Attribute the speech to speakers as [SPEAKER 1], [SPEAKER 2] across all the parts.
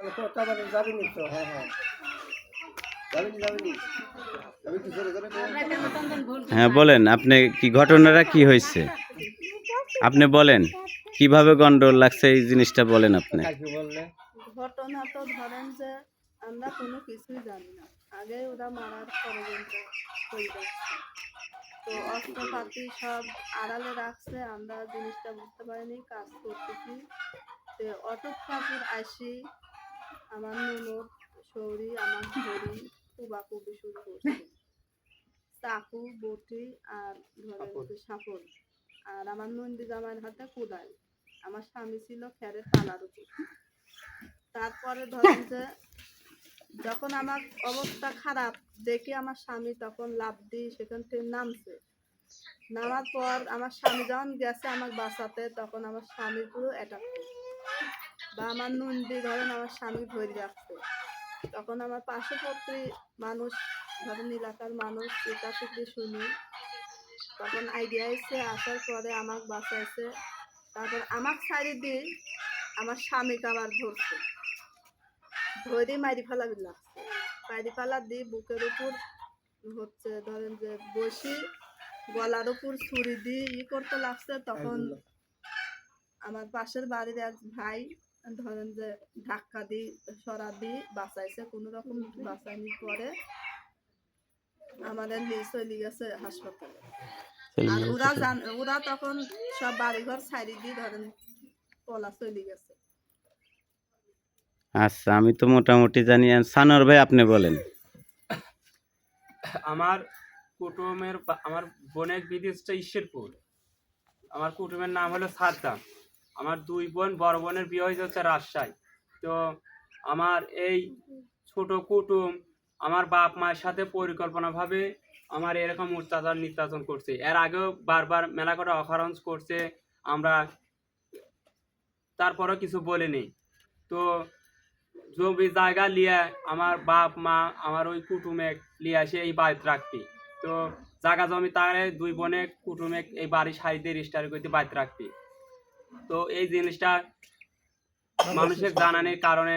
[SPEAKER 1] হ্যাঁ হ্যাঁ।
[SPEAKER 2] হ্যাঁ বলেন আপনি কি ঘটনাটা কি হয়েছে? আপনি বলেন কীভাবে গন্ডগোল লাগছে এই জিনিসটা বলেন আপনি।
[SPEAKER 3] ঘটনা তো ধরেন যে আমরা কোনো কিছুই জানি না। আগে ওরা মারার ষড়যন্ত্র করে তো অস্ত্রপাতি সব আড়ালে রাখছে আমরা জিনিসটা বুঝতে পারিনি কাজ করতেছি। তো অটো কাপুর আসি আমার ননদ সৌরি আমার ধরি কুবাকুবি শুরু করছে। চাকু বটি আর ধরেন সাপল আর আমার নন্দী জামাইয়ের হাতে কোদাল। আমার স্বামী ছিল খেরের তালার উপর। তারপরে ধরেন যে যখন আমার অবস্থা খারাপ দেখে আমার স্বামী তখন লাভ দিয়ে সেখান থেকে নামছে। নামার পর আমার স্বামী যখন গেছে আমার বাঁচাতে তখন আমার স্বামী পুরো অ্যাটাক বা আমার নন্দী ধরেন আমার স্বামী ধরে রাখছে তখন আমার পার্শ্ববর্তী মানুষ ধরেন এলাকার মানুষ এটা থেকে শুনি তখন আইডিয়া এসে আসার পরে আমাকে বাঁচাইছে তারপর আমাকে ছাড়ি দিয়ে আমার স্বামীকে আবার ধরছে। ধরে মারি ফেলা লাগছে। মারি ফেলা দিয়ে বুকের উপর হচ্ছে ধরেন যে বসি গলার উপর ছুরি দিয়ে ই করতে লাগছে তখন আমার পাশের বাড়ির এক ভাই ধরেন যে ধাক্কা দিয়ে সরা দিয়ে বাঁচাইছে কোনো রকম বাঁচাইনি পরে আমাদের নিয়ে চলে গেছে হাসপাতালে। আর ওরা জান ওরা তখন সব বাড়িঘর ছাড়ি দিয়ে ধরেন পলা চলে গেছে।
[SPEAKER 2] আচ্ছা আমি তো মোটামুটি জানি আর সানোয়ার ভাই আপনি বলেন।
[SPEAKER 4] আমার কুটুমের আমার বোনের বিদেশটা ঈশ্বরপুর। আমার কুটুমের নাম হলো সাদ্দাম। আমার দুই বোন, বড় বোনের বিয়ে হয়েছে হচ্ছে রাজশাহী। তো আমার এই ছোট কুটুম আমার বাপ মায়ের সাথে পরিকল্পনাভাবে আমার এরকম অত্যাচার নির্যাতন করছে। এর আগেও বারবার মেলা করে অকারণ করছে, আমরা তারপরেও কিছু বলিনি। তো জমি জায়গা লিয়ে আমার বাপ মা, আমার ওই কুটুমে লিয়ে আসে এই বাড়িতে রাখতি। তো জায়গা জমি তারে দুই বোনে কুটুমে এই বাড়ি সারিতে রেজিস্টার করতে বাড়িতে রাখতি। তো এই জিনিসটা মানুষের জানানোর কারণে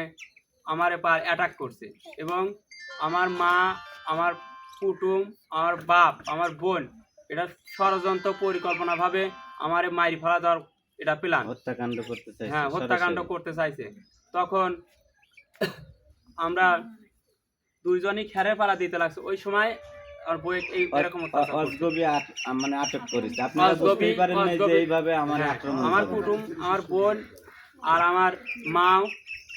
[SPEAKER 4] আমার এবার অ্যাটাক করছে। এবং আমার মা আমার কুটুম আমার বাপ আমার বোন এটা ষড়যন্ত্র পরিকল্পনাভাবে আমার মারি ফেলা দেওয়ার এটা প্ল্যান
[SPEAKER 2] হত্যাকাণ্ড করতে চাই
[SPEAKER 4] হ্যাঁ হত্যাকাণ্ড করতে চাইছে। তখন আমরা দুইজনই খেরে পাড়া দিতে লাগছে। ওই সময় আর বই এই এরকম
[SPEAKER 2] অজগবি মানে আটক করেছে। আপনারা বুঝতেই পারেন না যে এইভাবে আমার
[SPEAKER 4] হ্যাঁ,
[SPEAKER 2] আক্রমণ
[SPEAKER 4] আমার কুটুম আমার বোন আর আমার মাও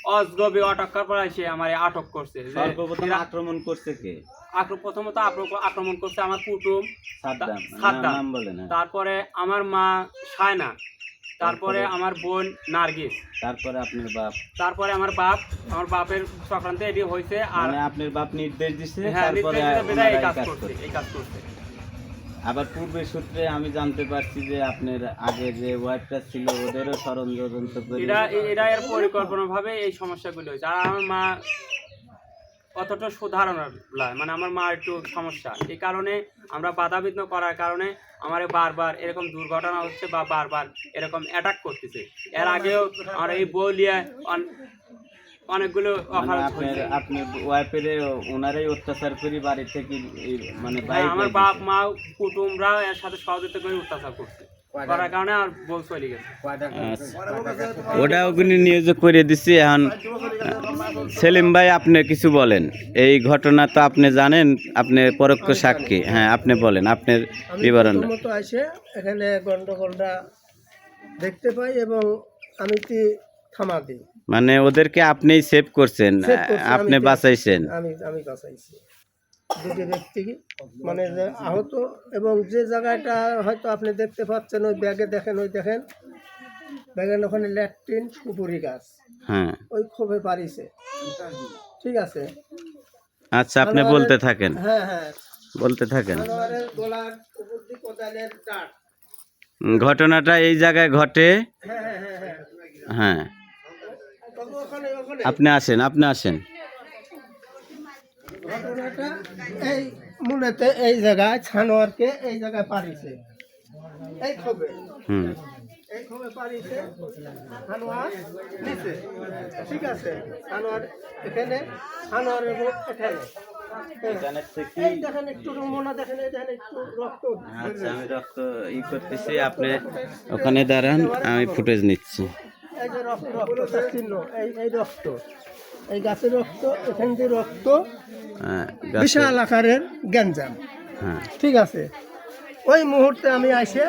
[SPEAKER 4] অজগবি আটক করার এসে আমার আটক করছে।
[SPEAKER 2] সর্বপ্রথম আক্রমণ করছে কে?
[SPEAKER 4] প্রথমত আক্র- আক্রমণ করছে আমার কুটুম।
[SPEAKER 2] সাদ্দাম। নাম বলেন হ্যাঁ।
[SPEAKER 4] তারপরে আমার মা সায়না। তারপরে? আমার বোন নার্গিস
[SPEAKER 2] তারপরে আপনার বাপ
[SPEAKER 4] তারপরে আমার বাপ আমার বাপের চক্রান্তে এটি হয়েছে আর
[SPEAKER 2] মানে আপনার বাপ নির্দেশ দিছে
[SPEAKER 4] হ্যাঁ
[SPEAKER 2] তারপরে
[SPEAKER 4] এই কাজ করছে। এই কাজ করছে
[SPEAKER 2] আবার পূর্বের সূত্রে আমি জানতে পারছি যে আপনার আগে যে ওয়াইফটা ছিল ওদেরও ষড়যন্ত্র করে
[SPEAKER 4] এটা এর পরিকল্পনা ভাবে এই সমস্যাগুলো হয়েছে আর আমার মা অতটা সুধারণ লয় মানে আমার মা একটু সমস্যা। এই কারণে আমরা বাধাবিঘ্ন করার কারণে আমার বারবার এরকম দুর্ঘটনা হচ্ছে বা বারবার এরকম অ্যাটাক করতেছে। এর আগেও আমার এই বলিয়া অনেকগুলো
[SPEAKER 2] আপনি
[SPEAKER 4] হয়েছে।
[SPEAKER 2] আপনার ওয়াইফের ওনারাই অত্যাচার করি বাড়ি থেকে মানে
[SPEAKER 4] হ্যাঁ, আমার বাপ মা কুটুমরা এর সাথে সহযোগিতা করে অত্যাচার করছে। করার কারণে আর বউ চলে গেছে।
[SPEAKER 2] ওটা ওখানে নিয়োগ করে দিচ্ছি এখন। সেলিম ভাই আপনি কিছু বলেন। এই ঘটনা তো আপনি জানেন আপনি পরোক্ষ সাক্ষী। হ্যাঁ আপনি বলেন আপনার বিবরণ।
[SPEAKER 1] এখানে গন্ডগোলটা দেখতে পাই এবং আমি কি থামা দিই।
[SPEAKER 2] মানে ওদেরকে আপনিই সেভ করছেন আপনি বাঁচাইছেন।
[SPEAKER 1] আমি আমি বাঁচাইছি। দুটি ব্যক্তি মানে যে আহত এবং যে জায়গাটা হয়তো আপনি দেখতে পাচ্ছেন ওই ব্যাগে দেখেন ওই দেখেন। ব্যাগের ওখানে ল্যাট্রিন কুপুরি গাছ।
[SPEAKER 2] হ্যাঁ।
[SPEAKER 1] ওই ক্ষোভে পারিছে ঠিক আছে।
[SPEAKER 2] আচ্ছা আপনি বলতে থাকেন।
[SPEAKER 1] হ্যাঁ হ্যাঁ।
[SPEAKER 2] বলতে থাকেন। ঘটনাটা এই জায়গায় ঘটে।
[SPEAKER 1] হ্যাঁ হ্যাঁ হ্যাঁ হ্যাঁ।
[SPEAKER 2] আপনি আসেন আপনি আসেন।
[SPEAKER 1] ঘটনাটা এই মূলত এই জায়গায় ছানোয়ারকে এই জায়গায় পারিছে এই ক্ষোভে।
[SPEAKER 2] হুম।
[SPEAKER 1] এইভাবে পারিছে আনোয়ার নিচে। ঠিক আছে আনোয়ার এখানে এখানে।
[SPEAKER 2] এখানে থেকে
[SPEAKER 1] এই দেখেন একটু নমুনা দেখেন এই দেখেন একটু রক্ত।
[SPEAKER 2] আচ্ছা আমি রক্ত ই করতেছি আপনি ওখানে দাঁড়ান আমি ফুটেজ নিচ্ছি।
[SPEAKER 1] এই যে রক্ত রক্ত চিহ্ন এই এই রক্ত। এই গাছের রক্ত এখান দিয়ে রক্ত। বিশাল আকারের গ্যাঞ্জাম।
[SPEAKER 2] হ্যাঁ।
[SPEAKER 1] ঠিক আছে। ওই মুহূর্তে আমি আইসে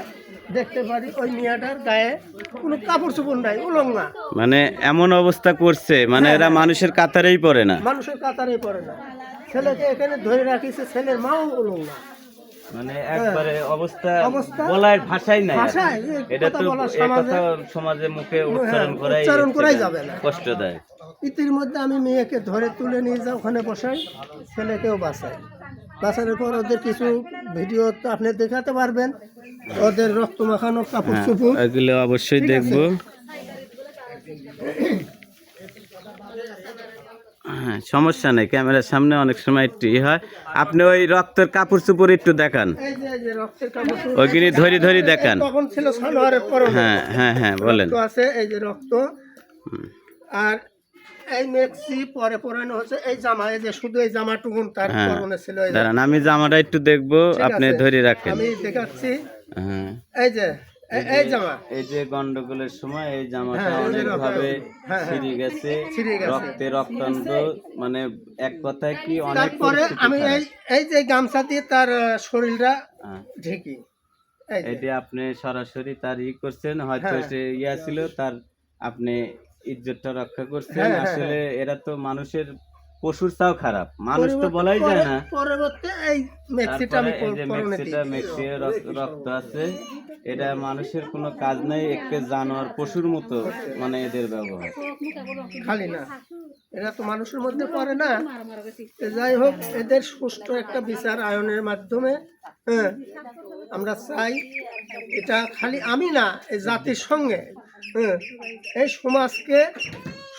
[SPEAKER 1] দেখতে পারি ওই মিয়াটার গায়ে কোনো কাপড় চোপড় নাই উলঙ্গা।
[SPEAKER 2] মানে এমন অবস্থা করছে মানে এরা মানুষের কাতারেই পড়ে না।
[SPEAKER 1] মানুষের কাতারে পড়ে না। ছেলেকে এখানে ধরে রাখিছে ছেলের মাও উলঙ্গা।
[SPEAKER 2] মানে একবারে অবস্থা? বলার ভাষাই নাই এটা তো
[SPEAKER 1] সমাজে-
[SPEAKER 2] মুখে উচ্চারণ
[SPEAKER 1] হ্যাঁ,
[SPEAKER 2] করাই
[SPEAKER 1] উচ্চারণ করাই যাবে না।
[SPEAKER 2] কষ্ট দেয়
[SPEAKER 1] ইতির মধ্যে আমি মেয়েকে ধরে তুলে নিয়ে যাই ওখানে বসাই ছেলেকেও বাঁচাই। বাঁচানোর পর ওদের কিছু ভিডিও তো আপনি দেখাতে পারবেন। ওদের রক্ত মাখানো কাপড়
[SPEAKER 2] হ্যাঁ
[SPEAKER 1] চুপুর
[SPEAKER 2] এগুলো অবশ্যই দেখব। হ্যাঁ সমস্যা নেই ক্যামেরার সামনে অনেক সময় একটু ই হয়। আপনি ওই রক্তের কাপড় চুপড় একটু দেখান। ওইখানে ধরি ধরি দেখান। হ্যাঁ হ্যাঁ হ্যাঁ বলেন।
[SPEAKER 1] আছে এই যে রক্ত। আর এই মেক্সি পরে পরানো হচ্ছে। এই জামা এই যে শুধু এই জামাটুকুন তার
[SPEAKER 2] হ্যাঁ।
[SPEAKER 1] পরনে ছিল এই
[SPEAKER 2] দাঁড়ান আমি জামাটা একটু দেখব আপনি ধরে রাখেন।
[SPEAKER 1] আমি দেখাচ্ছি।
[SPEAKER 2] হ্যাঁ।
[SPEAKER 1] এই যে এই- জামা।
[SPEAKER 2] এই যে গন্ডগোলের সময় এই জামাটা
[SPEAKER 1] হ্যাঁ,
[SPEAKER 2] অনেক ভাবে। ছিঁড়ে গেছে। রক্তে রক্তান্ত মানে এক কথায় কি অনেক
[SPEAKER 1] তারপরে আমি এই এই যে গামছা দিয়ে তার শরীরটা। ঢেকি।
[SPEAKER 2] এটা আপনি সরাসরি তার ই করছেন হয়তো
[SPEAKER 1] হ্যাঁ।
[SPEAKER 2] সে ইয়া ছিল তার আপনি ইজ্জতটা রক্ষা করছেন
[SPEAKER 1] হ্যাঁ, হ্যাঁ,
[SPEAKER 2] আসলে এরা তো মানুষের পশুর চাও খারাপ। মানুষ তো বলাই যায় না।
[SPEAKER 1] পরবর্তী এই মেক্সিটা আমি
[SPEAKER 2] মেক্সিটা
[SPEAKER 1] দিই
[SPEAKER 2] রক্ত আছে। এটা মানুষের কোনো কাজ নাই একটা জানোয়ার পশুর মতো মানে এদের ব্যবহার।
[SPEAKER 1] খালি না। এরা তো মানুষের মধ্যে পড়ে না। যাই হোক এদের সুষ্ঠু একটা বিচার আয়নের মাধ্যমে হ্যাঁ আমরা চাই। এটা খালি আমি না এই জাতির সঙ্গে। হ্যাঁ। এই সমাজকে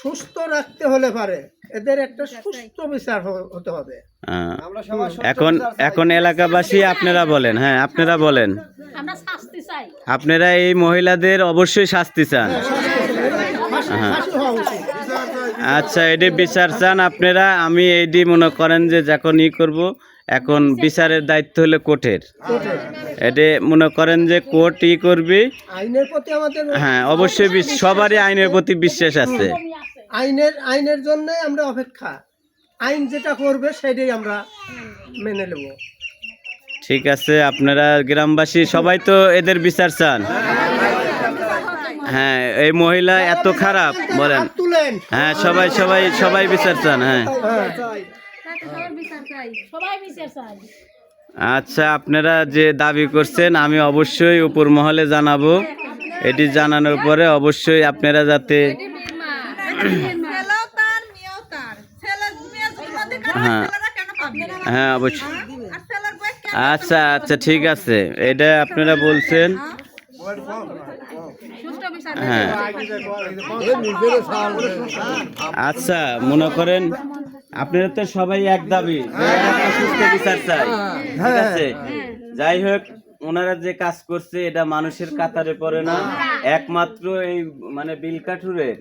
[SPEAKER 1] সুস্থ রাখতে হলে পারে। এদের একটা সুস্থ বিচার হতে হবে।
[SPEAKER 2] এখন এখন এলাকাবাসী আপনারা বলেন হ্যাঁ আপনারা বলেন।
[SPEAKER 5] আমরা শাস্তি চাই।
[SPEAKER 2] আপনারা এই মহিলাদের অবশ্যই শাস্তি চান। হ্যাঁ আচ্ছা এটি বিচার চান আপনারা। আমি এইটি মনে করেন যে যখন ই করব এখন বিচারের দায়িত্ব হলো কোর্টের। এটা মনে করেন যে কোর্ট ই করবি।
[SPEAKER 1] আইনের প্রতি আমাদের
[SPEAKER 2] হ্যাঁ অবশ্যই সবারই আইনের প্রতি বিশ্বাস আছে।
[SPEAKER 1] আইনের আইনের জন্য আমরা অপেক্ষা। আইন যেটা করবে সেটাই আমরা মেনে নেব।
[SPEAKER 2] ঠিক আছে আপনারা গ্রামবাসী সবাই তো এদের বিচার চান। হ্যাঁ এই মহিলা এত খারাপ বলেন। হ্যাঁ সবাই সবাই সবাই বিচার চান হ্যাঁ
[SPEAKER 1] হ্যাঁ
[SPEAKER 5] সবাই বিচার চাই সবাই বিচার চাই
[SPEAKER 2] আচ্ছা আপনারা যে দাবি করছেন আমি অবশ্যই উপর মহলে জানাব। এটি জানানোর পরে অবশ্যই আপনারা যাতে
[SPEAKER 6] হয়,
[SPEAKER 2] হ্যাঁ। অবশ্যই। আচ্ছা আচ্ছা ঠিক আছে। এটা আপনারা বলছেন। হ্যাঁ। আচ্ছা মনে করেন আপনারা তো সবাই এক দাবি সুস্থ বিচার চাই ঠিক আছে? যাই হোক ওনারা যে কাজ করছে এটা মানুষের কাতারে পড়ে না। একমাত্র এই মানে বিলকাঠুরের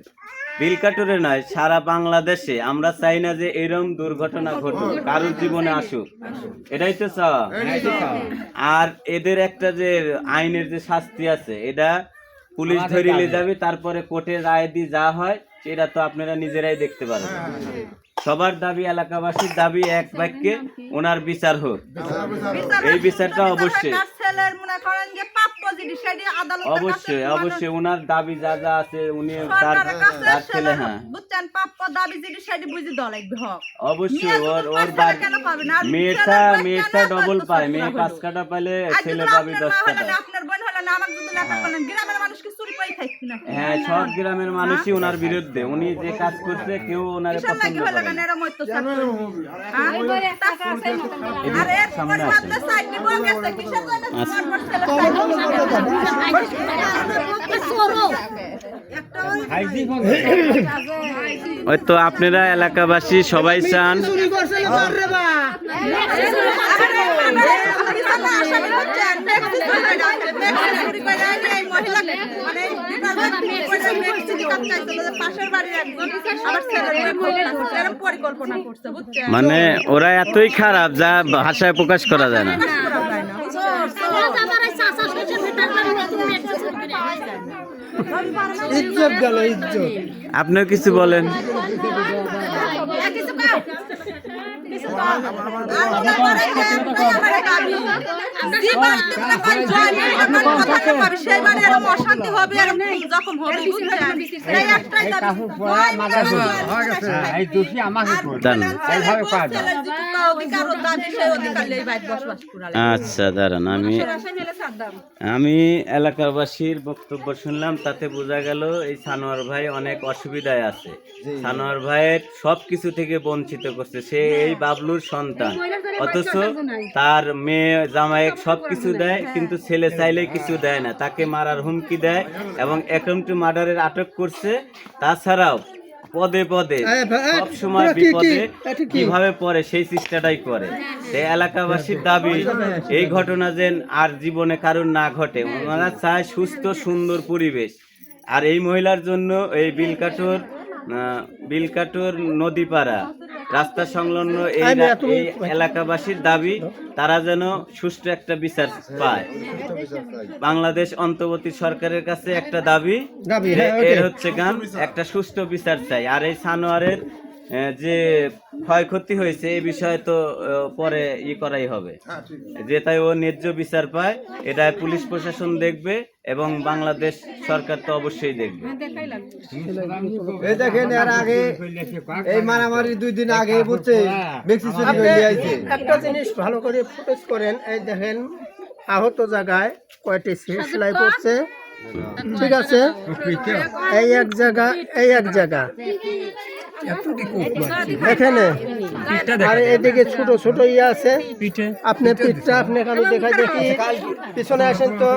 [SPEAKER 2] বিলকাঠুরে নয় সারা বাংলাদেশে আমরা চাই না যে এরম দুর্ঘটনা ঘটুক কারোর জীবনে আসুক। এটাই তো চাওয়া। আর এদের একটা যে আইনের যে শাস্তি আছে এটা পুলিশ ধরে নিয়ে যাবে তারপরে কোর্টের রায় দিয়ে যা হয় সেটা তো আপনারা নিজেরাই দেখতে পারেন সবার দাবি এলাকাবাসীর দাবি এক বাক্যে ওনার বিচার হোক। এই বিচারটা অবশ্যই। অবশ্যই অবশ্যই। ওনার দাবি যা যা আছে উনি তার তার ছেলে হ্যাঁ। অবশ্যই ওর ওর
[SPEAKER 6] পাবে
[SPEAKER 2] মেয়েটা মেয়েটা ডবল পায়। মেয়ে পাঁচ কাটা পাইলে ছেলে
[SPEAKER 6] যদি
[SPEAKER 2] দশ কাটা
[SPEAKER 6] আপনার বোন হলে না, আমাকে লেখা গ্রামের মানুষ
[SPEAKER 2] হ্যাঁ সব গ্রামের মানুষই ওনার বিরুদ্ধে উনি যে কাজ করছে কেউ ওনারে পছন্দ করে?
[SPEAKER 6] হ্যাঁ?
[SPEAKER 2] আচ্ছা। ওই তো আপনারা এলাকাবাসী সবাই চান মানে ওরা এতই খারাপ যা ভাষায় প্রকাশ করা যায় না।
[SPEAKER 5] আমার
[SPEAKER 2] কিছু
[SPEAKER 6] চাচা
[SPEAKER 2] আচ্ছা দাঁড়ান আমি আমি এলাকাবাসীর বক্তব্য শুনলাম তাতে বোঝা গেল এই সানোয়ার ভাই অনেক অসুবিধায় আছে। সানোয়ার ভাইয়ের সব কিছু থেকে বঞ্চিত করছে। সে এই বাবলুর সন্তান। অথচ তার মেয়ে জামাই সব কিছু দেয় কিন্তু ছেলে চাইলে কিছু দেয় না। তাকে মারার হুমকি দেয় এবং অ্যাটেম্প টু মার্ডারের আটক করছে। তাছাড়াও পদে পদে
[SPEAKER 1] এ ভাই, এ,
[SPEAKER 2] সব সময়
[SPEAKER 1] তোরা কি- কি?
[SPEAKER 2] বিপদে কীভাবে পরে সেই চেষ্টাটাই করে। এই এলাকাবাসীর দাবি এই ঘটনা যেন আর জীবনে কারোর না ঘটে। ওনারা চায় সুস্থ সুন্দর পরিবেশ। আর এই মহিলার জন্য এই বিলকাটোর আহ, বিলকাটোর নদীপাড়া। রাস্তা সংলগ্ন এই এলাকাবাসীর দাবি তারা যেন সুষ্ঠু একটা বিচার পায়। বাংলাদেশ অন্তর্বর্তী সরকারের কাছে একটা দাবি
[SPEAKER 1] হ্যাঁ,
[SPEAKER 2] এর হচ্ছে গান একটা সুষ্ঠু বিচার চাই। আর এই সানোয়ারের যে ক্ষয়ক্ষতি হয়েছে এই বিষয়ে তো পরে ই করাই হবে। যে তাই ও ন্যায্য বিচার পায় এটা পুলিশ প্রশাসন দেখবে এবং বাংলাদেশ সরকার তো অবশ্যই দেখবে।
[SPEAKER 7] এই দেখেন এর আগে এই মারামারি দুই দিন আগে বুঝছে?
[SPEAKER 1] একটা জিনিস ভালো করে ফুটেজ করেন এই দেখেন আহত জায়গায় কয়টি সেলাই করছে। ঠিক আছে? এই এক জায়গা এই এক জায়গা। এখানে আর এদিকে ছোট ছোট ইয়ে আছে আপনি পিঠটা আপনাকে আমি দেখাই দেখি পিছনে আসেন তো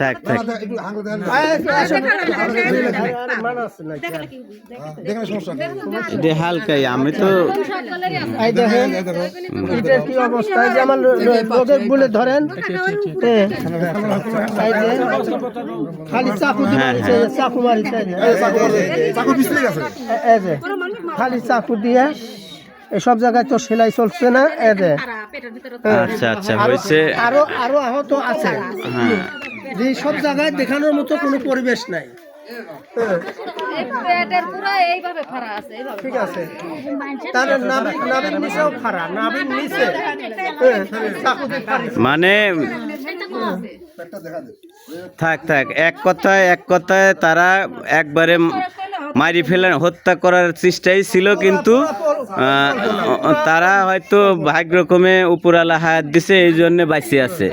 [SPEAKER 2] থাক থাক হালকাই আমি তো
[SPEAKER 1] এই দেখেন কি অবস্থা এই যে আমার লোকের বলে ধরেন খালি চাকু
[SPEAKER 2] হ্যাঁ,
[SPEAKER 1] চাকু মারিছে এই যে, এই যে, এই খালি চাকু দিয়ে এসব জায়গায় তো সেলাই চলছে না এ যে।
[SPEAKER 2] আচ্ছা আচ্ছা
[SPEAKER 1] আরো-
[SPEAKER 2] হয়েছে।
[SPEAKER 1] আরও আরও আহত আছে।
[SPEAKER 2] হ্যাঁ।
[SPEAKER 1] যে সব জায়গায় দেখানোর মতো কোনো পরিবেশ নাই। ঠিক আছে।
[SPEAKER 2] মানে থাক থাক এক কথায় এক কথায় তারা একবারে মারি ফেলে হত্যা করার চেষ্টাই ছিল কিন্তু তারা হয়তো ভাগ্যক্রমে উপরালা হায়াত দিছে এই জন্য বাইসে আছে।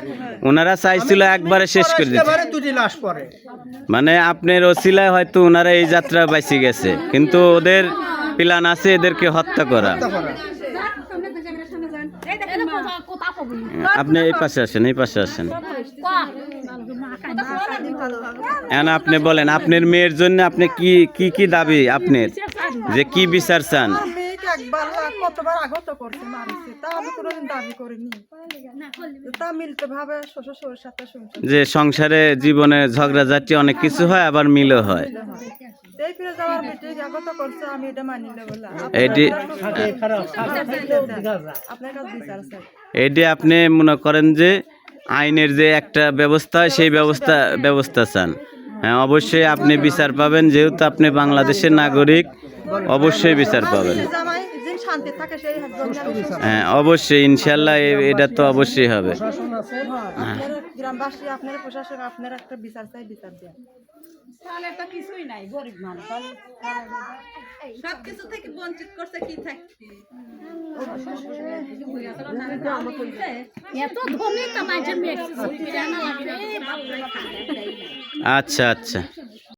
[SPEAKER 2] ওনারা চাইছিল একবারে শেষ করে দিতে। মানে আপনার ওসিলায় হয়তো ওনারা এই যাত্রা বাইসে গেছে কিন্তু ওদের প্ল্যান আছে এদেরকে হত্যা করা। আপনি এই পাশে আসেন, এই পাশে আসেন। আপনি বলেন, আপনার মেয়ের জন্য আপনি কি কি দাবি আপনার? যে কি বিচার চান?
[SPEAKER 6] একবার কতবার আগত করছে মারিছে তা আমি কোনোদিন দাবি করিনি। তা মিলতে ভাবে শ্বশুর শ্বশুর সাথে শুনছি।
[SPEAKER 2] যে সংসারে জীবনে ঝগড়াঝাটি অনেক কিছু হয় আবার মিলও হয়।
[SPEAKER 6] এই ফিরে যাওয়ার বেটে আগত করছে আমি এটা। আপনার কাছে বিচার
[SPEAKER 2] আপনি মনে করেন যে আইনের যে একটা ব্যবস্থা হয়, সেই ব্যবস্থা ব্যবস্থা চান। হ্যাঁ অবশ্যই আপনি বিচার পাবেন যেহেতু আপনি বাংলাদেশের নাগরিক অবশ্যই বিচার পাবেন।
[SPEAKER 6] শান্তি থাকে সেই
[SPEAKER 2] হ্যাঁ অবশ্যই ইনশাল্লাহ এটা তো অবশ্যই হবে।
[SPEAKER 6] আপনার গ্রামবাসী আপনার প্রশাসন আপনার একটা বিচার চাই বিচার দেন। সব কিছু থেকে বঞ্চিত করছে কি থাকছে
[SPEAKER 5] এত ধনী তো মাঝে মেয়ে লাগে রে বাপ রে।
[SPEAKER 2] আচ্ছা আচ্ছা।